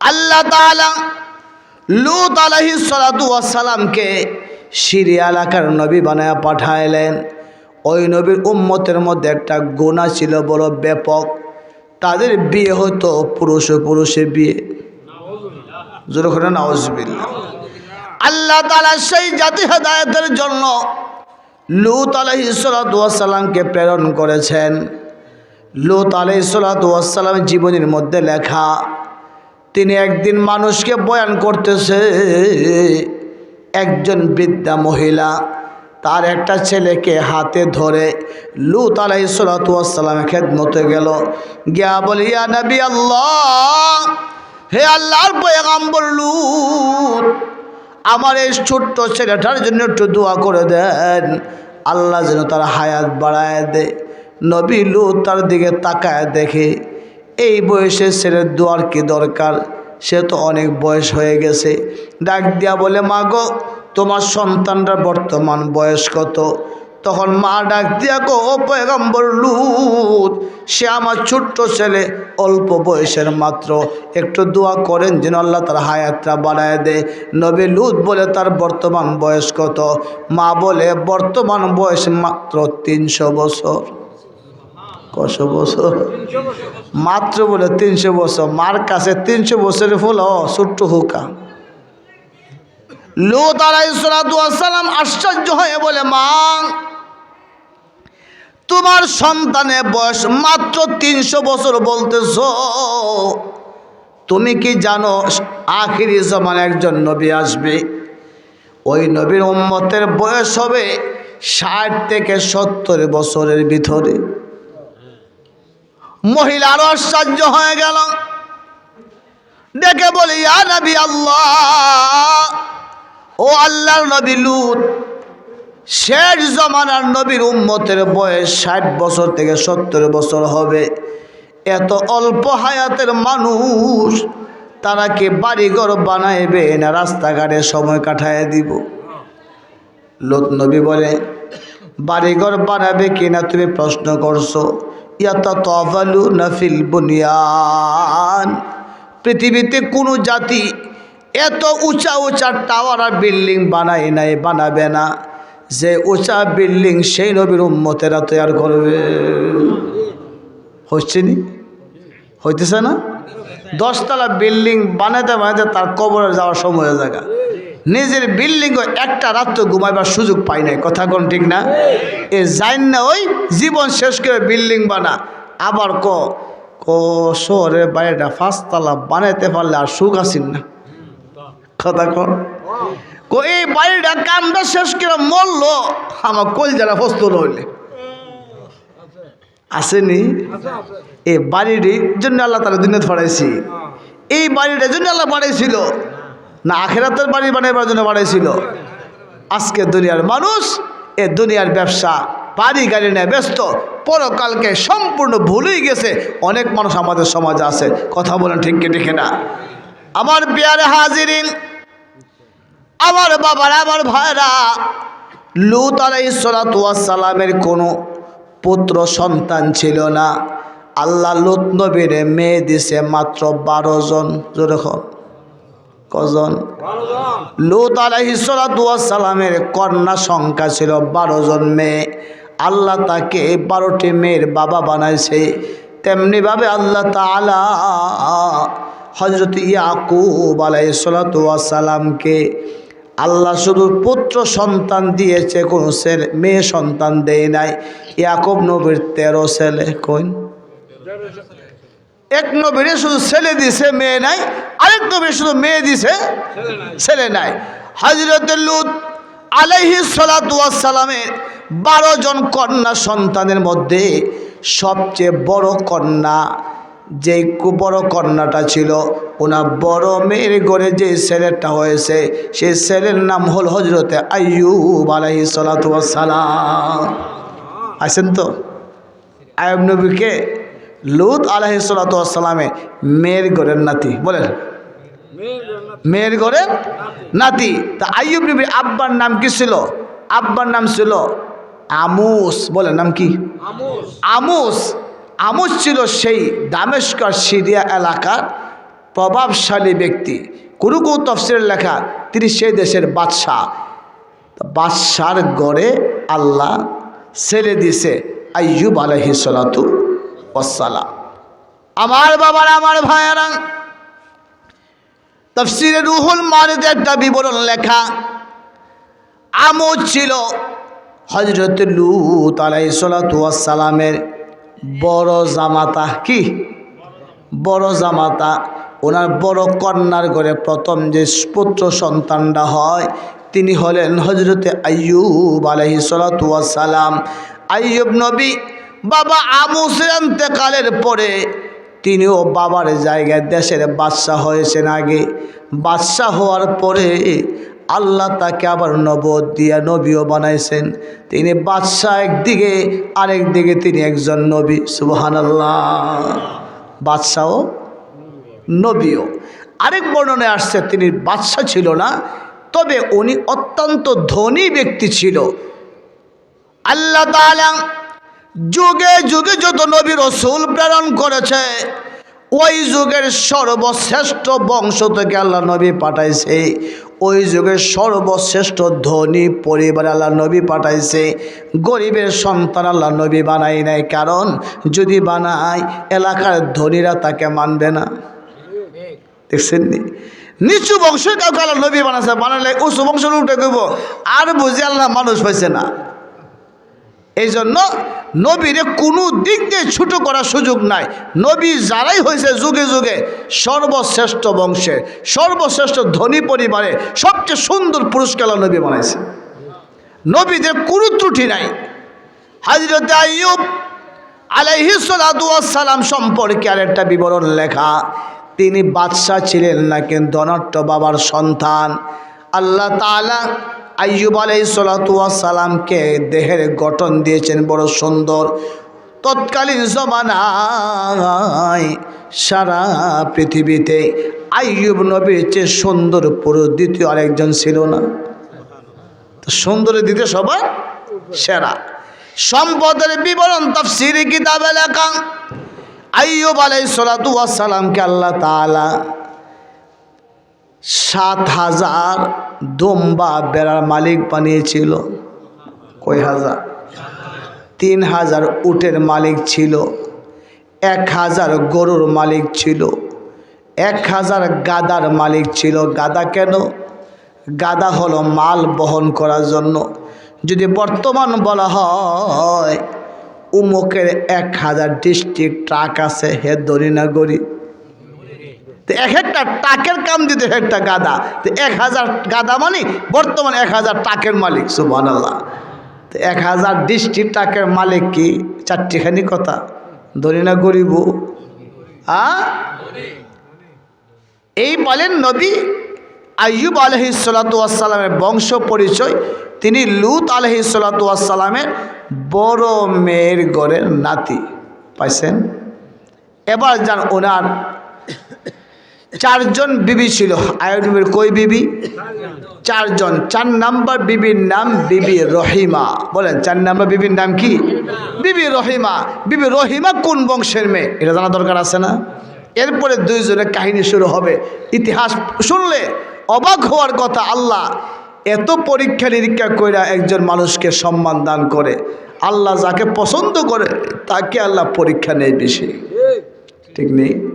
আল্লাহ তাআলা লুত আলাহি সালামকে সিরিয়া এলাকার নবী বানায় পাঠাইলেন। ওই নবীর উম্মতের মধ্যে একটা গোনা ছিল বড় ব্যাপক। তাদের বিয়ে হতো পুরুষে পুরুষে বিয়ে। আল্লাহ তালা সেই জাতি হেদায়তের জন্য লুত আলহি সালামকে প্রেরণ করেছেন। লুত আলহি সালাম জীবনের মধ্যে লেখা তিনি একদিন মানুষকে বয়ান করতেছে, একজন বৃদ্ধা মহিলা, তার একটা ছেলেকে হাতে ধরে লুত আলাই সালাতামের খেদমতে গেল। গিয়া বলিয়া নবী আল্লাহ, হে আল্লাহর পয়গাম্বর লুত, আমার এই ছোট্ট ছেলেটার জন্য একটু দোয়া করে দেন। আল্লাহ যেন তার হায়াত বাড়ায় দেয় নবী লুত তার দিকে তাকায় দেখে এই বয়সে ছেলের দোয়ার কি দরকার? সে তো অনেক বয়স হয়ে গেছে। ডাক দিয়া বলে, মা গো, তোমার সন্তানরা বর্তমান বয়স কত? তখন মা ডাক দিয়া, গো, ও পয়গম্বর লুত, সে আমার ছোট্ট ছেলে, অল্প বয়সের মাত্র। একটু দোয়া করেন যেন আল্লাহ তার হায়াতটা বাড়ায় দেয় নবী লুত বলে, তার বর্তমান বয়স কত? মা বলে, বর্তমান বয়স মাত্র তিনশো বছর। কশো বছর? মাত্র বলে তিনশো বছর। মার কাছে তিনশো বছরের ফুল ছোট্ট হুকা। লুত আলাইসালাম আশ্চর্য হয়ে বলে, মা, তোমার সন্তানের বয়স মাত্র তিনশো বছর বলতেছ। তুমি কি জানো, আখিরি জমান একজন নবী আসবে? ওই নবীর উম্মতের বয়স হবে ষাট থেকে সত্তর বছরের ভিতরে। মহিলা আরও আশ্চর্য হয়ে গেল। ডেকে বলি নবী আল্লাহ, ও আল্লাহর নবী লুত, শেষ জমানার নবীর উম্মতের বয়স ষাট বছর থেকে সত্তর বছর হবে। এত অল্প হায়াতের মানুষ, তারা কি বাড়িঘর বানাইবে না রাস্তাঘাটে সময় কাটায় দিব? লোক নবী বলে, বাড়িঘর বানাবে কিনা তুমি প্রশ্ন করছ? ইয়াতা তফালু নফিল বুনিয়ান। পৃথিবীতে কোনো জাতি এত উঁচা উঁচা টাওয়ার আর বিল্ডিং বানায় নাই, বানাবে না। যে উঁচা বিল্ডিং সেই নবীর উম্মতেরা তৈরি করবে। হচ্ছে নি? হইতেছে না? দশতলা বিল্ডিং বানাতে বানাতে তার কবরে যাওয়ার সময় জায়গা নিজের বিল্ডিং একটা রাত্র ঘুমাইবার সুযোগ পাই নাই। কথা কোন ঠিক না? এ যাইন না, ওই জীবন শেষ করে বিল্ডিং বানা। আবার ক ক শহরের বাড়িটা পাঁচতলা বানাইতে পারলে আর সুখ আসেন না। কথা কো, এই বাড়িটা কামটা শেষ করে মরলো, আমার কল যারা ফস্তুল হইলে আসেনি? এই বাড়িটির জন্য আল্লাহ তারা দুনিয়া বাড়াইছি এই বাড়িটার জন্য আল্লাহ বাড়াইছিল না আখেরাতের বাড়ি বানাইবার জন্য বাড়াইছিল আজকে দুনিয়ার মানুষ এ দুনিয়ার ব্যবসা, বাড়ি গাড়ি নিয়ে ব্যস্ত। পরকালকে সম্পূর্ণ ভুলেই গেছে। অনেক মানুষ আমাদের সমাজে আছে। কথা বলেন ঠিক ঠিক না? আমার বিয়ারে হাজিরিন, আমার বাবার, আমার ভাইরা, লুত আলাইসালামের কোনো পুত্র, সন্তান ছিল না। আল্লাহ লুত নবীর মেয়ে দিছে মাত্র বারো জন। যেরকম কজন? লুত আলাইসালামের কন্যা সংখ্যা ছিল বারো জন মেয়ে। আল্লাহ তাকে বারোটি মেয়ের বাবা বানাইছে। তেমনিভাবে আল্লাহ তালা হজরত ইয়াকুব আলাইসালামকে আল্লাহ শুধু পুত্র সন্তান দিয়েছে, কোনো ছেলে, মেয়ে সন্তান দেয় নাই। ইয়াকুব নবীর তেরো ছেলে কইন? এক নবীরে শুধু ছেলে দিছে, মেয়ে নাই। আরেক নবীর শুধু মেয়ে দিছে, ছেলে নাই। হজরত লুত আলাইহি সালামের বারো জন কন্যা সন্তানের মধ্যে সবচেয়ে বড় কন্যা, যে বড় কন্যাটা ছিল ওনার বড় মেয়ের ঘরে যে ছেলেটা হয়েছে সেই ছেলের নাম হল হজরতে আইয়ুব আলাইহি সালাম আছেন তো? আয়ব নবীকে লুত আলাহি সালামে মেয়ের ঘরের নাতি বলেন। মেয়ের ঘরের নাতি। তা আইয়ুব নবীর আব্বার নাম কি ছিল? আব্বার নাম ছিল আমুস বলেন নাম কি? আমুস। আমুস। ছিল সেই দামেস্কর সিরিয়া এলাকার প্রভাবশালী ব্যক্তি। কোনো কোনো তফসিলের লেখা তিনি সেই দেশের বাদশাহ। বাদশার গড়ে আল্লাহ ছেড়ে দিছে আইয়ুব আলহি সালাতু ওয়াসালাম আমার বাবার, আমার ভাইয়ারা, তফসিরে রুহুল মারিতে একটা বিবরণ লেখা। আমও ছিল হজরত লুত আলাইসালামের বড় জামাতা। কি? বড় জামাতা। ওনার বড় কন্যার ঘরে প্রথম যে পুত্র সন্তানটা হয়, তিনি হলেন হজরতে আইয়ুব আলহি সালাম আইয়ুব নবী বাবা আমুসের কালের পরে তিনিও বাবার জায়গায় দেশের বাদশাহ হয়েছেন আগে। বাদশাহ হওয়ার পরে আল্লাহ তাকে আবার নবদ দিয়া নবীও বানাইছেন। তিনি বাদশাহ একদিকে, আরেক দিকে তিনি একজন নবী সুবহান আল্লাহ বাদশাহ নবীও। আরেক বর্ণনে আসছে, তিনি বাদশাহ ছিল না, তবে উনি অত্যন্ত ধনী ব্যক্তি ছিল। আল্লাহ যুগে যুগে যত নবী রসুল প্রেরণ করেছে, ওই যুগের সর্বশ্রেষ্ঠ বংশ থেকে আল্লাহ নবী পাঠাইছে। ওই যুগের সর্বশ্রেষ্ঠ ধনী পরিবার আল্লাহ নবী পাঠাইছে। গরিবের সন্তান আল্লাহ নবী বানাই নাই। কারণ যদি বানায়, এলাকার ধনীরা তাকে মানবে না। দেখছেন নি নিচু বংশের কাউকে আল্লাহ নবী বানাচ্ছে বানালে উঁচু বংশের উঠে গেব আর বুঝে আল্লাহ মানুষ পাইছে না। এই জন্য নবীরে কোনো দিক দিয়ে ছোটো করার সুযোগ নাই। নবী যারাই হয়েছে যুগে যুগে সর্বশ্রেষ্ঠ বংশে সর্বশ্রেষ্ঠ ধনী পরিবারে সবচেয়ে সুন্দর পুরস্কার নবী বানাইছে নবীদের কোনো ত্রুটি নাই। হাজরত আইয়ুব আলাইহিসালাম সম্পর্কে আরেকটা বিবরণ লেখা, তিনি বাদশাহ ছিলেন না কিন্তু অনট্ট বাবার সন্তান। আল্লাহ তাআলা আইয়ুব আলাই সালাতামকে দেহের গঠন দিয়েছেন, বড় সুন্দর। তৎকালীন জমানায় সারা পৃথিবীতে আইয়ুব নবীর চেয়ে সুন্দর পুরুষ দ্বিতীয় আরেকজন ছিল না। সুন্দরের দিতে সবার সেরা। সম্পদের বিবরণ, তফসির, কিতাবে লেখা আইয়ুব আলাই সালাতামকে আল্লাহ তাআলা সাত হাজার দম্বা বেড়ার মালিক বানিয়েছিল। কয় হাজার? তিন হাজার উটের মালিক ছিল। এক হাজার গরুর মালিক ছিল। এক হাজার গাদার মালিক ছিল। গাদা কেন? গাদা হলো মাল বহন করার জন্য। যদি বর্তমান বলা হয়, উমুকের এক হাজার ডিস্ট্রিক্ট ট্রাক আছে, হে দরিনা গরিব তো এক একটা টাকের কাম দিতে একটা গাদা। তো এক হাজার গাদা মানে বর্তমান এক হাজার টাকের মালিক সুবান আল্লাহ তো এক হাজার ডিস্ট্রিক্ট টাকের মালিক কি? চারটিখানি কথা। ধরি না গরিব? আ? এই বলেন নবী আইয়ুব আলহি সালাতামের বংশ পরিচয়। তিনি লুত আলহি সালাতামের বড় মেয়ের গড়ের নাতি। পাইছেন? এবার যান ওনার চারজন বিবি ছিল আয়ুবের কই বিবি? চারজন। চার নাম্বার বিবির নাম বিবি রহিমা। বলেন, চার নাম্বার বিবির নাম কি? বিবি রহিমা। বিবি রহিমা কোন বংশের মেয়ে? এটা জানা দরকার আছে না? এরপরে দুইজনের কাহিনী শুরু হবে। ইতিহাস শুনলে অবাক হওয়ার কথা, আল্লাহ এত পরীক্ষা নিরীক্ষা কইরা একজন মানুষকে সম্মান দান করে। আল্লাহ যাকে পছন্দ করে, তাকে আল্লাহ পরীক্ষা নেই বেশি। ঠিক নেই?